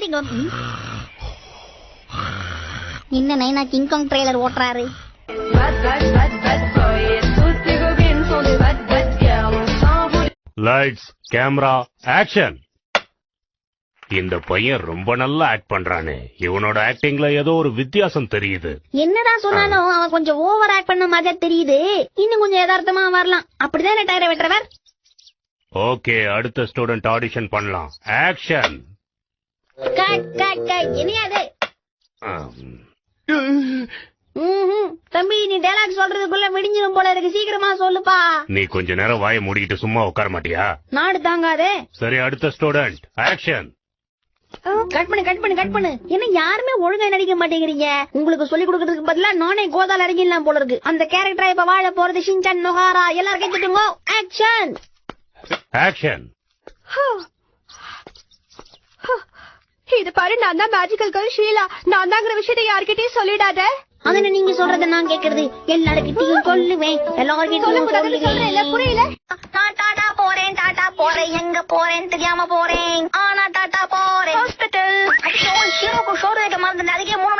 எந்திரிங்க என்ன நைனா கிங்காங் ட்ரெய்லர் ஓட்டுறாரு. லைட்ஸ் கேமரா ஆக்ஷன் இந்த பையன் ரொம்ப நல்லா ஆக்ட் பண்றானே. இவனோட ஆக்டிங்ல ஏதோ ஒரு வித்தியாசம் தெரியுது. என்னடா சொன்னாலும் அவன் கொஞ்சம் ஓவர் ஆக்ட் பண்ண மாதிரி தெரியுது. இன்னும் கொஞ்சம் யதார்த்தமா வரலாம். அப்படிதானே டயரை வெட்டுறவர்? ஓகே அடுத்த ஸ்டூடெண்ட் ஆடிஷன் பண்ணலாம். ஆக்ஷன் ம்ஹும். தம்பி நீ டைலாக் சொல்றதுக்குள்ள விடிஞ்சிரும் போல இருக்கு. சீக்கிரமா சொல்லுப்பா. நீ கொஞ்ச நேரம் வாயை மூடிக்கிட்டு சும்மா உட்கார மாட்டியா? நாடு தாங்காதே. சரி அடுத்த ஸ்டூடெண்ட் ஆக்ஷன் கட் பண்ணு கட் பண்ணு கட் பண்ணு. என்ன யாருமே ஒழுங்கா நடிக்க மாட்டேங்கிறீங்க? உங்களுக்கு சொல்லி கொடுக்கறதுக்கு பதிலா நானே கோதால அடங்கிடலாம் போல இருக்கு. அந்த கேரக்டரா இப்ப வாழ போறது ஷின்சான் நொஹாரா எல்லாரும் கேட்டுட்டுங்க. ஆக்ஷன் ஆக்ஷன் இது பாரு நான் தான் மேஜிக்கல் கேர்ள் ஷீலா. நான் தாங்கிற விஷயத்தை யார்கிட்டயும் சொல்லிடாத. அதன நீங்க சொல்றத நான் கேக்குறது எல்லாருக்கிட்டையும் சொல்லுவேன். எல்லாருக்கிட்டையும் சொல்லக்கூடாதுன்னு சொல்றேன்ல, புரியல? நான் டாடா போறேன் டாடா போறேன். எங்க போறேன் தெரியாம போறேன். ஆனா டாடா போறேன். ஹாஸ்பிட்டல் ஐயோ ஹீரோக்கு ஷோர் வைக்க மறந்துட்டேன் அதுக்கே மூணு